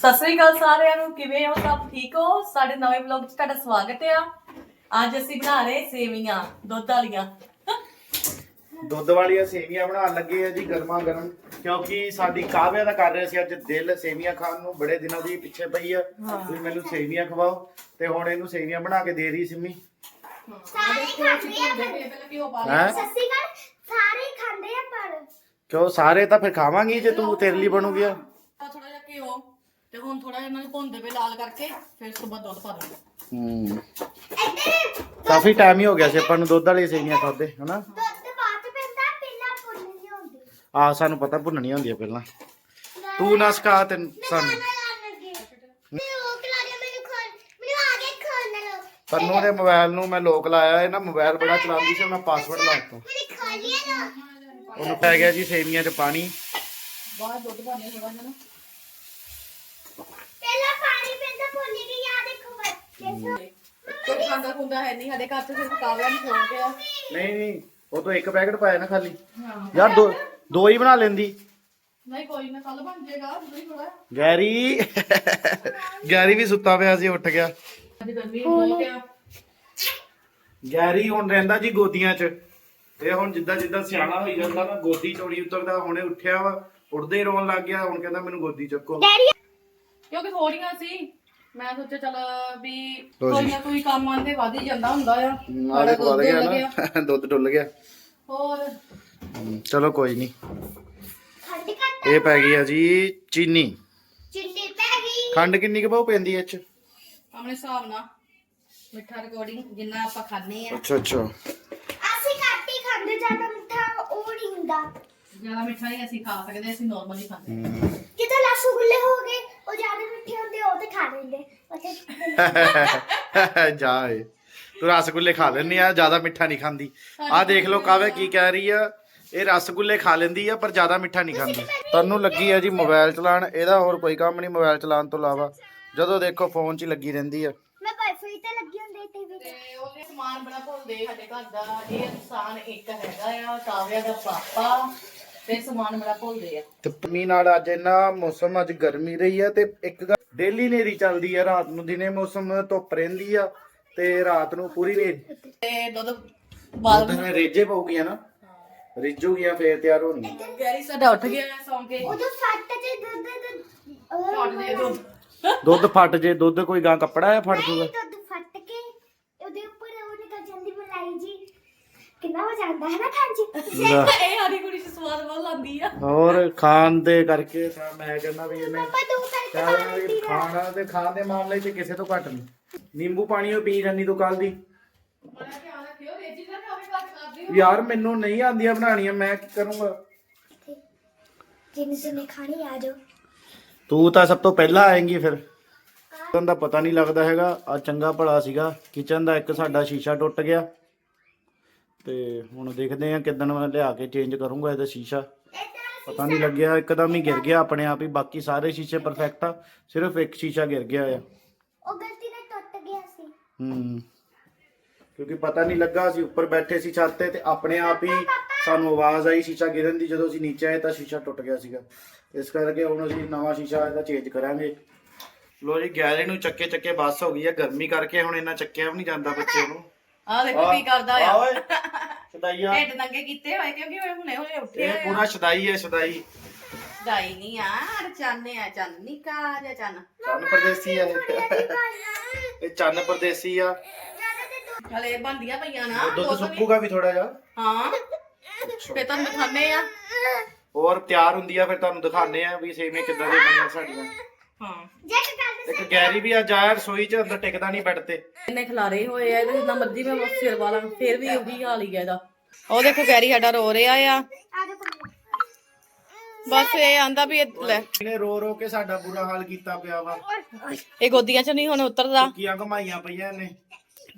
ਸਤਿ ਸ੍ਰੀ ਅਕਾਲ ਸਾਰਿਆਂ ਨੂੰ ਕਿਵੇਂ ਹੋ ਸਭ? ਠੀਕ ਹੋ? ਸਾਡੇ ਨਵੇਂ ਵਲੌਗ 'ਚ ਤੁਹਾਡਾ ਸਵਾਗਤ ਆ ਅੱਜ ਅਸੀਂ ਬਣਾ ਰਹੇ ਸੇਵੀਆਂ ਦੁੱਧ ਵਾਲੀਆਂ। ਦੁੱਧ ਵਾਲੀਆਂ ਸੇਵੀਆਂ ਬਣਾਉਣ ਲੱਗੇ ਆ ਜੀ ਗਰਮਾ ਗਰਮ ਕਿਉਂਕਿ ਸਾਡੀ ਕਾਵਿਆ ਦਾ ਕਰ ਰਹੇ ਸੀ ਅੱਜ ਦਿਲ ਸੇਵੀਆਂ ਖਾਣ ਨੂੰ ਬੜੇ ਦਿਨਾਂ ਦੀ ਪਿੱਛੇ ਪਈ ਆ। ਤੁਸੀਂ ਮੈਨੂੰ ਸੇਵੀਆਂ ਖਵਾਓ ਤੇ ਹੁਣ ਇਹਨੂੰ ਸੇਵੀਆਂ ਬਣਾ ਕੇ ਦੇ ਰਹੀ ਸਿੰਮੀ। ਸਾਰੇ ਖਾਂਦੇ ਆ ਪਰ ਹੈ? ਸੱਸੀ ਗੱਲ ਸਾਰੇ ਹੀ ਖਾਂਦੇ ਆ ਪਰ। ਕਿਉਂ? ਸਾਰੇ ਤਾਂ ਫਿਰ ਖਾਵਾਂਗੀ ਜੇ ਤੂੰ ਤੇਰੇ ਲਈ ਬਣੂਗੀ ਆ। ਤੇ ਹੁਣ ਥੋੜਾ ਜਿਹਾ ਇਹਨਾਂ ਨੂੰ ਭੁੰਨਦੇ ਪਏ ਲਾਲ ਕਰਕੇ ਫਿਰ ਉਸ ਤੋਂ ਬਾਅਦ ਦੁੱਧ ਪਾ ਦਾਂਗੇ ਹੂੰ। ਇੱਧਰ। ਕਾਫੀ ਟਾਈਮ ਹੀ ਹੋ ਗਿਆ ਸੀ ਆਪਾਂ ਨੂੰ ਦੁੱਧ ਵਾਲੀਆਂ ਸੇਵੀਆਂ ਖਾਦੇ ਹਨਾ? ਦੁੱਧ ਬਾਅਦ ਚ ਪੈਂਦਾ ਪਹਿਲਾਂ ਪੁੰਨ ਨਹੀਂ ਹੁੰਦੀ ਆ ਸਾਨੂੰ ਪਤਾ ਭੁੰਨਣੀਆਂ ਹੁੰਦੀਆਂ ਪਹਿਲਾਂ। ਤੂੰ ਨਾ ਸਿਖਾ ਤੇ ਸਾਨੂੰ। ਆ ਤੈਨੂੰ ਦੇ ਮੋਬਾਈਲ ਨੂੰ ਮੈਂ ਲੋਕ ਲਾਇਆ ਇਹ ਨਾ ਮੋਬਾਈਲ ਬੜਾ ਚਲਾਉਂਦੀ ਸੀ ਮੈਂ ਪਾਸਵਰਡ ਲਾਤਾ ਮੈਨੂੰ ਖਾ ਲਿਆ ਨਾ ਉਹਨੂੰ ਪੈ ਗਿਆ ਜੀ ਸੇਵੀਆਂ 'ਚ ਪਾਣੀ। ਬਾਅਦ ਦੁੱਧ ਪਾਣੇ ਜਿਹਾ ਨਾ ਪਹਿਲਾਂ ਪਾਣੀ ਪੈਂਦਾ ਪੁੰਨ ਗਈ ਆ ਦੇਖੋ ਬੱਚੇ ਕੋਈ ਖਾਂਦਾ ਖੁੰਦਾ ਹੈ ਨਹੀਂ ਸਾਡੇ ਘਰ 'ਚ ਸਿਰਫ ਕਾਵਿਆਂ ਨੂੰ ਖੋਲ ਗਿਆ। ਨਹੀਂ ਨਹੀਂ ਉਹ ਤੋਂ ਇੱਕ ਪੈਕਟ ਪਾਇਆ ਨਾ ਖਾਲੀ। ਯਾਰ ਦੋ ਦੋ ਹੀ ਬਣਾ ਲੈਂਦੀ। ਨਹੀਂ ਕੋਈ ਨਾ ਕੱਲ ਬਣ ਜਾਏਗਾ ਨਹੀਂ ਥੋੜਾ ਗੈਰੀ। ਗੈਰੀ ਵੀ ਸੁੱਤਾ ਪਿਆ ਸੀ ਉੱਠ ਗਿਆ। ਅੱਜ ਗਰਮੀ ਗੈਰੀ ਹੁਣ ਰਹਿੰਦਾ ਜੀ ਗੋਦੀਆਂ 'ਚ। ਇਹ ਹੁਣ ਜਿੱਦਾਂ ਜਿੱਦਾਂ ਸਿਆਣਾ ਹੋਈ ਜਾਂਦਾ ਨਾ ਗੋਦੀ ਚੋੜੀ ਉਤਰਦਾ ਹੁਣੇ ਉੱਠਿਆ ਵਾ ਉੱਠਦੇ ਹੀ ਰੋਣ ਲੱਗ ਗਿਆ ਹੁਣ ਕਹਿੰਦਾ ਮੈਨੂੰ ਗੋਦੀ ਚੱਕੋ। ਕਿਉਂਕਿ ਥੋੜੀਆਂ ਸੀ। ਮੈਂ ਸੋਚਿਆ ਚਲ ਵੀ ਲਓ ਕੋਈ ਜੀ। ਨਾ ਕੋਈ ਕੰਮ ਆਂਦੇ ਵਧ ਹੀ ਜਾਂਦਾ ਹੁੰਦਾ ਆ। ਆਲੇ ਸਾਡਾ ਵਧ ਗਿਆ। ਨਾ ਦੁੱਧ ਡੁੱਲ ਗਿਆ। ਹੋਰ? ਹਮ, ਚਲੋ ਕੋਈ ਨਹੀਂ ਖੰਡ ਕੱਟ ਇਹ ਪੈ ਗਈ ਆ ਜੀ ਚੀਨੀ। ਚਿੰਨੀ ਪੈ ਗਈ। ਖੰਡ ਕਿੰਨੀ ਕੁ ਬਹੁ ਪੈਂਦੀ ਐ 'ਚ? ਆਪਣੇ ਹਿਸਾਬ ਨਾਲ ਮਿੱਠਾ ਰਿਕਾਰਡਿੰਗ ਜਿੰਨਾ ਆਪਾਂ ਖਾਣੇ ਆ। ਅੱਛਾ ਅੱਛਾ। ਅਸੀਂ ਘੱਟ ਹੀ ਖਾਂਦੇ ਜ਼ਿਆਦਾ ਮਿੱਠਾ ਉਹ ਨਹੀਂ ਹੁੰਦਾ। ਜ਼ਿਆਦਾ ਮਿੱਠਾ ਹੀ ਅਸੀਂ ਖਾ ਸਕਦੇ ਅਸੀਂ ਨਾਰਮਲੀ ਖਾਂਦੇ ਹਮ, ਕਿਤੇ ਰਸਗੁੱਲੇ ਹੋ ਗਏ ਉਹ ਜ਼ਿਆਦਾ ਮਿੱਠੇ ਹੁੰਦੇ ਉਹ ਤੇ ਖਾ ਲੈਂਦੇ ਉੱਥੇ ਜਾ ਏ। ਤੂੰ ਰਸਗੁੱਲੇ ਖਾ ਲੈਂਦੀ ਆ ਜ਼ਿਆਦਾ ਮਿੱਠਾ ਨਹੀਂ ਖਾਂਦੀ। ਆ ਦੇਖ ਲਓ ਕਾਵੇ ਕੀ ਕਹਿ ਰਹੀ ਆ। ਇਹ ਰਸਗੁੱਲੇ ਖਾ ਲੈਂਦੀ ਆ ਪਰ ਜ਼ਿਆਦਾ ਮਿੱਠਾ ਨਹੀਂ ਖਾਂਦੀ। ਤੈਨੂੰ ਲੱਗੀ ਆ ਜੀ ਮੋਬਾਈਲ ਚਲਾਉਣ ਇਹਦਾ ਹੋਰ ਕੋਈ ਕੰਮ ਨਹੀਂ ਮੋਬਾਈਲ ਚਲਾਉਣ ਤੋਂ ਇਲਾਵਾ। ਜਦੋਂ ਦੇਖੋ ਫੋਨ 'ਚ ਹੀ ਲੱਗੀ ਰਹਿੰਦੀ ਆ। ਮੈਂ ਵਾਈਫਾਈ ਤੇ ਲੱਗੀ ਹੁੰਦੀ ਟੀਵੀ ਤੇ। ਤੇ ਉਹਦੇ ਸਮਾਨ ਬੜਾ ਭੁੱਲਦੇ ਸਾਡੇ ਘਰ ਦਾ। ਇਹ ਇਨਸਾਨ ਇੱਕ ਹੈਗਾ ਆ ਕਾਵਿਆ ਦਾ ਪਾਪਾ। ਤੇ ਸਮਾਨ ਬੜਾ ਭੁੱਲਦੇ ਆ। ਤੇ ਪੰਮੀ ਨਾਲ ਅੱਜ ਇੰਨਾ ਮੌਸਮ ਅੱਜ ਗਰਮੀ ਰਹੀ ਆ ਤੇ ਇੱਕ ਡੇਲੀ ਨੇਰੀ ਚੱਲਦੀ ਆ ਰਾਤ ਨੂੰ ਦਿਨੇ ਮੌਸਮ ਧੁੱਪ ਰਹਿੰਦੀ ਆ ਤੇ ਰਾਤ ਨੂੰ ਪੂਰੀ ਨੇਰੀ ਤੇ ਦੁੱਧ ਬਾਅਦ ਉਹਦੇ ਨਾਲ ਰੇਜੇ ਪਊਗੀਆਂ ਨਾ। ਰਿੱਜੂਗੀਆਂ ਫੇਰ ਤਿਆਰ ਹੋਣੀ ਗੈਰੀ ਸਾਡਾ ਉੱਠ ਗਿਆ ਸੌਂ ਕੇ। ਉਦੋਂ ਫੱਟ ਜੇ ਦੁੱਧ ਤੇ ਛੱਡ ਦੇ ਦੁੱਧ। ਦੁੱਧ ਫਟ ਜੇ ਦੁੱਧ ਕੋਈ ਗਾਂ ਕੱਪੜਾ ਆ ਫਟ ਜੂਗਾ ਦੁੱਧ ਫੱਟ ਕੇ ਉਹਦੇ ਉੱਪਰ ਉਹ ਨਿਕਲ ਜਾਂਦੀ ਮਲਾਈ ਜੀ ਕਿੰਨਾ ਮਜ਼ਾ ਆਉਂਦਾ ਹੈ ਨਾ ਖਾਣ ਜੀ ਲੈ। ਇਹ ਸਾਡੀ ਕੁੜੀ ਚ ਸਵਾਦ ਬਹੁਤ ਲਾਂਦੀ ਆ। ਹੋਰ ਖਾਣ ਦੇ ਕਰਕੇ ਤਾਂ ਮੈਂ ਕਹਿੰਦਾ ਵੀ ਇਹਨੇ ਪਾਪਾ ਕਰਕੇ ਖਾਣਾ ਤੇ ਖਾਣ ਦੇ ਮਾਮਲੇ 'ਚ ਕਿਸੇ ਤੋਂ ਘੱਟ ਨਹੀਂ। ਨਿੰਬੂ ਪਾਣੀ ਉਹ ਪੀ ਜਾਂਦੀ ਤੂੰ ਕੱਲ ਦੀ। ਯਾਰ ਮੈਨੂੰ ਨਹੀਂ ਆਉਂਦੀਆਂ ਬਣਾਉਣੀਆਂ ਮੈਂ ਕੀ ਕਰੂੰਗਾ? ਜਿੰਨੇ ਜਿੰਨੇ ਖਾਣੀ ਆ ਜਾਓ। ਤੂੰ ਤਾਂ ਸਭ ਤੋਂ ਪਹਿਲਾਂ ਆਏਂਗੀ ਫਿਰ। ਦਾ ਪਤਾ ਨਹੀਂ ਲੱਗਦਾ ਹੈਗਾ। ਆ ਚੰਗਾ ਭਲਾ ਸੀਗਾ। ਕਿਚਨ ਦਾ ਇੱਕ ਸਾਡਾ ਸ਼ੀਸ਼ਾ ਟੁੱਟ ਗਿਆ। ਤੇ ਹੁਣ ਦੇਖਦੇ ਆ ਕਿਦਣ ਮੈਂ ਲਿਆ ਕੇ ਚੇਂਜ ਕਰੂੰਗਾ ਇਹਦਾ ਸ਼ੀਸ਼ਾ। ਪਤਾ ਨਹੀਂ ਲੱਗਿਆ ਇੱਕਦਮ ਹੀ ਗਿਰ ਗਿਆ ਆਪਣੇ ਆਪ ਹੀ ਬਾਕੀ ਸਾਰੇ ਸ਼ੀਸ਼ੇ ਪਰਫੈਕਟ ਆ ਸਿਰਫ ਇੱਕ ਸ਼ੀਸ਼ਾ ਗਿਰ ਗਿਆ ਆ। ਉਹ ਗਲਤੀ ਨਾਲ ਟੁੱਟ ਗਿਆ ਸੀ। ਹੂੰ ਕਿਉਂਕਿ ਪਤਾ ਨਹੀਂ ਲੱਗਾ ਅਸੀਂ ਉੱਪਰ ਬੈਠੇ ਸੀ ਛੱਤ ਤੇ ਤੇ ਆਪਣੇ ਆਪ ਹੀ ਸਾਨੂੰ ਆਵਾਜ਼ ਆਈ ਸ਼ੀਸ਼ਾ ਗਿਰਨ ਦੀ ਜਦੋਂ ਅਸੀਂ ਨੀਚੇ ਆਏ ਤਾਂ ਸ਼ੀਸ਼ਾ ਟੁੱਟ ਗਿਆ ਸੀਗਾ। ਇਸ ਕਰਕੇ ਹੁਣ ਅਸੀਂ ਨਵਾਂ ਸ਼ੀਸ਼ਾ ਇਹਦਾ ਚੇਂਜ ਕਰਾਂਗੇ। ਲੋ ਜੀ ਗੈਰੇ ਨੂੰ ਚੱਕੇ ਚੱਕੇ ਬੱਸ ਹੋ ਗਈ ਆ ਗਰਮੀ ਕਰਕੇ ਹੁਣ ਇੰਨਾ ਚੱਕਿਆ ਵੀ ਨਹੀਂ ਜਾਂਦਾ ਬੱਚੇ ਨੂੰ। ਆ ਦੇਖੋ ਕੀ ਕਰਦਾ ਆ। ਓਏ ਸ਼ਦਾਈਆ ਢਿੱਡ ਨੰਗੇ ਕੀਤੇ ਹੋਏ ਕਿਉਂਕਿ ਉਹ ਹੁਣੇ ਹੁਣੇ ਉੱਠੇ ਇਹ ਪੂਰਾ ਸ਼ਦਾਈ ਹੈ ਸ਼ਦਾਈ ਦਾਈ ਨਹੀਂ ਆ ਚਾਨੇ ਆ ਚੰਨ ਨਿਕਾ ਜਾਂ ਚੰਨ। ਚੰਨ ਪਰਦੇਸੀ ਆ ਇਹ ਚੰਨ ਪਰਦੇਸੀ ਆ। ਹਲੇ ਬੰਦੀਆਂ ਪਈਆਂ ਨਾ ਦੁੱਧ ਸੁੱਕੂਗਾ ਵੀ ਥੋੜਾ ਜਿਹਾ। ਹਾਂ ਫੇ ਤੁਹਾਨੂੰ ਦਿਖਾਣੇ ਆ। ਹੋਰ ਤਿਆਰ ਹੁੰਦੀ ਆ ਫਿਰ ਤੁਹਾਨੂੰ ਦਿਖਾਣੇ ਆ ਵੀ ਸੇਵੇਂ ਕਿੱਦਾਂ ਦੀਆਂ ਬਣੀਆਂ ਸਾਡੀਆਂ। ਹਾਂ। ਇੱਕ ਗੈਰੀ ਵੀ ਅੱਜ ਆਇਆ ਰਸੋਈ 'ਚ ਅੰਦਰ ਟਿਕਦਾ ਨਹੀਂ ਬੈੱਡ ਤੇ। ਇੰਨੇ ਖਲਾਰੇ ਹੋਏ ਆ ਇਹਦੇ ਜਿੰਨਾ ਮਰਜ਼ੀ ਮੈਂ ਬਸ ਸਿਰ ਵਾਲਾ ਫੇਰ ਵੀ ਉਹੀ ਹਾਲ ਹੀ ਆ ਇਹਦਾ। ਉਹ ਦੇਖੋ ਗੈਰੀ ਸਾਡਾ ਰੋ ਰਿਹਾ ਆ। ਆ ਦੇਖੋ ਬਸ ਇਹ ਆਂਦਾ ਵੀ ਇਹ ਲੈ। ਇਹਨੇ ਰੋ ਰੋ ਕੇ ਸਾਡਾ ਬੁਰਾ ਹਾਲ ਕੀਤਾ ਪਿਆ ਵਾ। ਇਹ ਗੋਦੀਆਂ ਚ ਨਹੀਂ ਹੁਣ ਉਤਰਦਾ। ਕੀਆਂ ਕਮਾਈਆਂ ਪਈਆਂ ਨੇ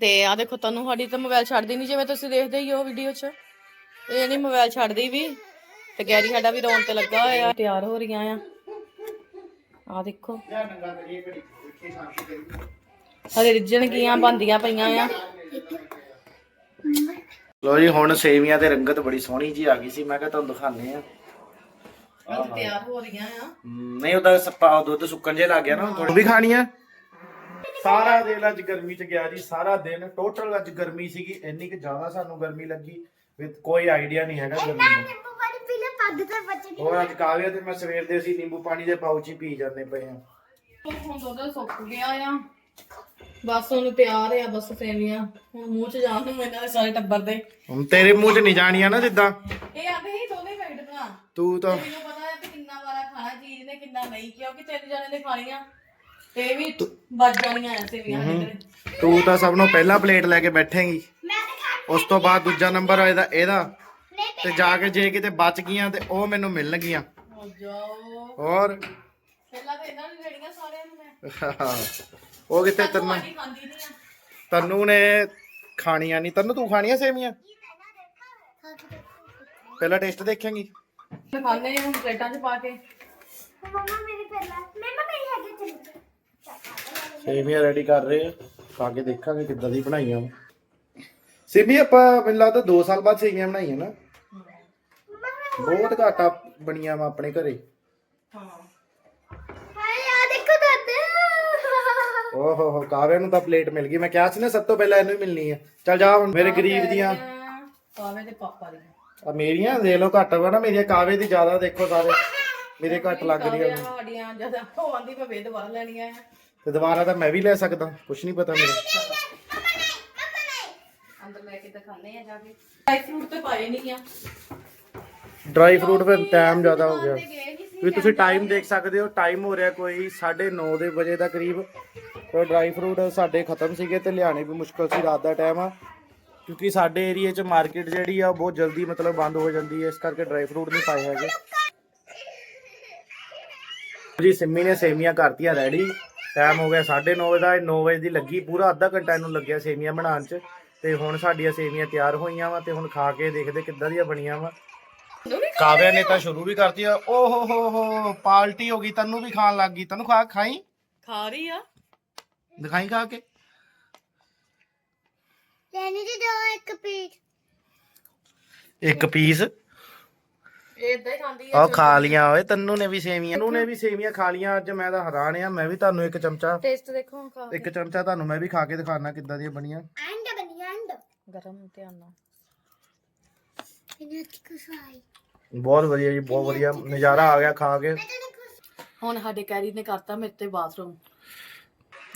ਤੇ ਆ ਦੇਖੋ ਤੁਹਾਨੂੰ ਸਾਡੀ ਤਾਂ ਮੋਬਾਈਲ ਛੱਡਦੀ ਨਹੀਂ ਜਿਵੇਂ ਤੁਸੀਂ ਦੇਖਦੇ ਹੀ ਹੋ ਵੀਡੀਓ 'ਚ। ਇਹ ਨਹੀਂ ਮੋਬਾਈਲ ਛੱਡਦੀ ਵੀ। ਤੇ ਗੈਰੀ ਸਾਡਾ ਵੀ ਰੋਣ ਤੇ ਲੱਗਾ ਹੋਇਆ। ਤਿਆਰ ਹੋ ਰਹੀਆਂ ਆ। ਆ ਦੇਖੋ। ਯਾਰ ਨੰਗਾ ਕਰੀਏ ਘੜੀ ਇੱਥੇ ਸ਼ਾਂਤੀ ਕਰੀਏ ਹਲੇ ਰਿੱਜਣ ਗੀਆਂ ਬੰਦੀਆਂ ਪਈਆਂ ਆ। ਲੋ ਜੀ ਹੁਣ ਸੇਵੀਆਂ ਤੇ ਰੰਗਤ ਬੜੀ ਸੋਹਣੀ ਜੀ ਆ ਗਈ ਸੀ। ਮੈਂ ਕਿਹਾ ਤੁਹਾਨੂੰ ਦਿਖਾਣੇ ਆ ਅੱਜ ਤਿਆਰ ਹੋ ਰਹੀਆਂ ਆ। ਨਹੀਂ ਉਹਦਾ ਸੱਪਾ ਦੁੱਧ ਸੁੱਕਣ ਜੇ ਲੱਗ ਗਿਆ ਨਾ। ਥੋੜੀ ਵੀ ਖਾਣੀ ਆ? ਸਾਰਾ ਦਿਨ ਅੱਜ ਗਰਮੀ ਚ ਗਿਆ ਜੀ। ਸਾਰਾ ਦਿਨ ਟੋਟਲ ਅੱਜ ਗਰਮੀ ਸੀਗੀ। ਇੰਨੀ ਕਿ ਜ਼ਿਆਦਾ ਸਾਨੂੰ ਗਰਮੀ ਲੱਗੀ। ਵੀ ਕੋਈ ਆਈਡੀਆ ਨਹੀਂ ਹੈਗਾ ਗਰਮੀ ਦਾ ਤਾਂ ਬਚਣੀ ਹੋਰ ਅੱਜ ਕਾਵੇ ਤੇ ਮੈਂ ਸਵੇਰ ਦੇ ਅਸੀਂ ਨਿੰਬੂ ਪਾਣੀ ਦੇ ਪਾਉਚ ਹੀ ਪੀ ਜਾਂਦੇ ਪਏ ਆ। ਹੁਣ ਦੁੱਧ ਸੁੱਕ ਗਿਆ ਆ। ਬਸ ਹੁਣ ਤਿਆਰ ਆ ਬਸ ਸੇਵੀਆਂ ਹੁਣ ਮੂੰਹ ਚ ਜਾਣ ਨੂੰ ਇਹਨਾਂ ਦੇ ਸਾਰੇ ਟੱਬਰ ਦੇ। ਹੁਣ ਤੇਰੇ ਮੂੰਹ ਚ ਨਹੀਂ ਜਾਣੀਆਂ ਨਾ ਜਿੱਦਾਂ ਇਹ ਆਂਦੇ ਹੀ ਦੋਨੇ ਪੈਕਟ ਬਣਾ। ਤੂੰ ਤਾਂ ਮੈਨੂੰ ਪਤਾ ਹੈ ਕਿ ਕਿੰਨਾ ਵਾਰਾ ਖਾਣਾ ਚੀਜ਼ ਨੇ ਕਿੰਨਾ ਨਹੀਂ ਕਿਉਂਕਿ ਤਿੰਨ ਜਣੇ ਨੇ ਖਾਣੀਆਂ ਤੇ ਇਹ ਵੀ ਵੱਜ ਜਾਣੀਆਂ ਐ ਸੇਵੀਆਂ ਸਾਡੇ ਘਰੇ। ਤੂੰ ਤਾਂ ਸਭ ਨੂੰ ਪਹਿਲਾਂ ਪਲੇਟ ਲੈ ਕੇ ਬੈਠੇਂਗੀ। ਮੈਂ ਤਾਂ ਖਾ ਉਸ ਤੋਂ ਬਾਅਦ ਦੂਜਾ ਨੰਬਰ ਇਹਦਾ ਇਹਦਾ। ਤੇ ਜਾ ਕੇ ਜੇ ਕਿਤੇ ਬਚ ਗਈਆਂ ਤੇ ਉਹ ਮੈਨੂੰ ਮਿਲਣਗੀਆਂ। ਹੋ ਜਾਓ ਹੋਰ? ਪਹਿਲਾਂ ਤਾਂ ਇਹਨਾਂ ਨੂੰ ਦੇਣੀਆਂ ਸਾਰਿਆਂ ਨੂੰ ਮੈਂ। ਉਹ ਕਿਤੇ ਤੈਨੂੰ? ਤੁਹਾਡੀ ਖਾਂਦੀ ਨਹੀਂ ਆ ਤੈਨੂੰ ਨੇ ਖਾਣੀਆਂ ਨਹੀਂ। ਤੈਨੂੰ ਤੂੰ ਖਾਣੀਆਂ ਸੇਮੀਆਂ? ਪਹਿਲਾਂ ਟੇਸਟ ਦੇਖਾਂਗੀ। ਮੈਂ ਖਾਣੇ ਹੁਣ ਪਲੇਟਾਂ 'ਚ ਪਾ ਕੇ। ਮੰਮਾ ਮੇਰੀ ਪਹਿਲਾਂ ਮੰਮਾ ਮੇਰੀ ਹੈਗੀ ਚਲੀ ਸੇਮੀਆਂ ਰੈਡੀ ਕਰ ਰਹੇ ਆ। ਖਾ ਕੇ ਦੇਖਾਂਗੇ ਕਿੱਦਾਂ ਦੀ ਬਣਾਈਆਂ ਵਾ। ਸੇਮੀ ਆਪਾਂ ਮੈਨੂੰ ਲੱਗਦਾ 2 ਸਾਲ ਬਾਅਦ ਸੇਮੀਆਂ ਬਣਾਈਆਂ ਨਾ। ਬਹੁਤ ਘਾਟਾ ਬਣੀਆਂ ਵਾ ਆਪਣੇ ਘਰੇ। ਹਾਂ। ਹਾਏ ਆ ਦੇਖੋ ਦਾਦਾ। ਓਹੋ ਹੋ ਕਾਵੇ ਨੂੰ ਤਾਂ ਪਲੇਟ ਮਿਲ ਗਈ। ਮੈਂ ਕਿਹਾ ਸੀ ਨਾ ਸਭ ਤੋਂ ਪਹਿਲਾਂ ਇਹਨੂੰ ਹੀ ਮਿਲਣੀ ਆ। ਚੱਲ ਜਾ ਹੁਣ ਮੇਰੇ ਗਰੀਬ ਦੀਆਂ। ਕਾਵੇ ਦੇ ਪਾਪਾ ਦੀ ਆ ਮੇਰੀਆਂ ਦੇਖ ਲਓ ਘੱਟ ਵਾ ਨਾ ਮੇਰੀਆਂ ਕਾਵੇ ਦੀ ਜ਼ਿਆਦਾ ਦੇਖੋ ਸਾਰੇ। ਮੇਰੇ ਘੱਟ ਲੱਗ ਰਹੀਆਂ। ਕਾਵੇ ਸਾਡੀਆਂ ਜਦ ਉਹ ਆਂਦੀ ਮੈਂ ਵੇਦ ਦੁਬਾਰਾ ਲੈਣੀਆਂ ਆ। ਤੇ ਦੁਬਾਰਾ ਤਾਂ ਮੈਂ ਵੀ ਲੈ ਸਕਦਾ। ਕੁਛ ਨਹੀਂ ਪਤਾ ਮੇਰੇ ਅੰਦਰ ਲੈ ਕੇ ਦਿਖਾਣੇ ਆ ਜਾ ਕੇ। ਡਰਾਈ ਫਰੂਟ ਤੇ ਪਾਏ ਨਹੀਂ ਆ। ਡਰਾਈ ਫਰੂਟ ਫਿਰ ਟਾਈਮ ਜ਼ਿਆਦਾ ਹੋ ਗਿਆ। ਵੀ ਤੁਸੀਂ ਟਾਈਮ ਦੇਖ ਸਕਦੇ ਹੋ ਟਾਈਮ ਹੋ ਰਿਹਾ ਕੋਈ 9:30 ਦੇ ਵਜੇ ਦਾ ਕਰੀਬ। ਤੇ ਡਰਾਈ ਫਰੂਟ ਸਾਡੇ ਖਤਮ ਸੀਗੇ ਤੇ ਲਿਆਣੇ ਵੀ ਮੁਸ਼ਕਲ ਸੀ ਰਾਤ ਦਾ ਟਾਈਮ ਆ ਕਿਉਂਕਿ ਸਾਡੇ ਏਰੀਆ 'ਚ ਮਾਰਕੀਟ ਜਿਹੜੀ ਆ, ਉਹ ਬਹੁਤ ਜਲਦੀ ਮਤਲਬ ਬੰਦ ਹੋ ਜਾਂਦੀ ਹੈ। ਇਸ ਕਰਕੇ ਡਰਾਈ ਫਰੂਟ ਨਹੀਂ ਪਾਏ ਹੈਗੇ। ਜੀ, ਸਿੰਮੀ ਨੇ ਸੇਮੀਆਂ ਕਰਤੀਆਂ ਰੈਡੀ ਟਾਈਮ ਹੋ ਗਿਆ 9:30 ਵਜੇ ਦਾ 9 ਵਜੇ ਦੀ ਲੱਗੀ। ਪੂਰਾ ਅੱਧਾ ਘੰਟਾ ਇਹਨੂੰ ਲੱਗਿਆ ਸੇਮੀਆਂ ਬਣਾਉਣ 'ਚ। ਤੇ ਹੁਣ ਸਾਡੀਆਂ ਸੇਮੀਆਂ ਤਿਆਰ ਹੋਈਆਂ ਵਾ ਤੇ ਹੁਣ ਖਾ ਕੇ ਦੇਖਦੇ ਕਿੱਦਾਂ ਦੀਆਂ ਬਣੀਆਂ ਵਾ। ਕਾਵਿਆ ਨੇ ਤਾਂ ਸ਼ੁਰੂ ਵੀ ਕਰਤੀ ਆ। ਓ ਹੋ ਹੋ ਹੋ ਪਾਲਟੀ ਹੋ ਗਈ ਤੈਨੂੰ ਵੀ ਖਾਣ ਲੱਗ ਗਈ। ਤੈਨੂੰ ਖਾ ਖਾਈ? ਖਾ ਰਹੀ ਆ। ਦਿਖਾਈ ਖਾ ਕੇ? ਲੈਣੀ ਜੀ ਦੋ ਇੱਕ ਪੀਸ ਇੱਕ ਪੀਸ ਇਹ ਇਦਾਂ ਹੀ ਖਾਂਦੀ ਆ। ਆ ਖਾ ਲੀਆਂ ਓਏ ਤੈਨੂੰ ਨੇ ਵੀ ਸੇਵੀਆਂ ਤੈਨੂੰ ਨੇ ਵੀ ਸੇਵੀਆਂ ਖਾ ਲੀਆਂ। ਅੱਜ ਮੈਂ ਤਾਂ ਹੈਰਾਨ ਆ ਮੈਂ ਵੀ ਤੁਹਾਨੂੰ ਇੱਕ ਚਮਚਾ ਟੇਸਟ ਦੇਖੋ ਖਾ ਇੱਕ ਚਮਚਾ ਤੁਹਾਨੂੰ ਮੈਂ ਵੀ ਖਾ ਕੇ ਦਿਖਾਣਾ ਕਿੱਦਾਂ ਦੀਆਂ ਬਣੀਆਂ। ਅੰਡ ਬਣੀ ਅੰਡ ਗਰਮ ਧਿਆਨ ਨਾਲ। ਇਹਨੇ ਕੀ ਖੁਸ਼ਾਈ ਬਹੁਤ ਵਧੀਆ ਜੀ ਬਹੁਤ ਵਧੀਆ। ਨਜ਼ਾਰਾ ਆ ਗਿਆ ਖਾ ਕੇ। ਹੁਣ ਸਾਡੇ ਕੈਰੀ ਨੇ ਕਰਤਾ ਮੇਰੇ ਤੇ ਬਾਥਰੂਮ।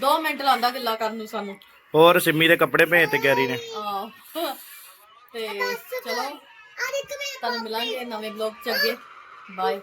2 ਮਿੰਟ ਲਾਂਦਾ ਗਿੱਲਾ ਕਰਨ ਨੂੰ ਸਾਨੂੰ। ਹੋਰ ਸਿੰਮੀ ਦੇ ਕੱਪੜੇ ਭੇਜ ਤੇ ਗੈਰੀ ਨੇ। ਆ ਤੇ ਚਲੋ ਤੁਹਾਨੂੰ ਮਿਲਾਂਗੇ ਨਵੇਂ ਬਲੌਗ ਚ ਅੱਗੇ। ਬਾਏ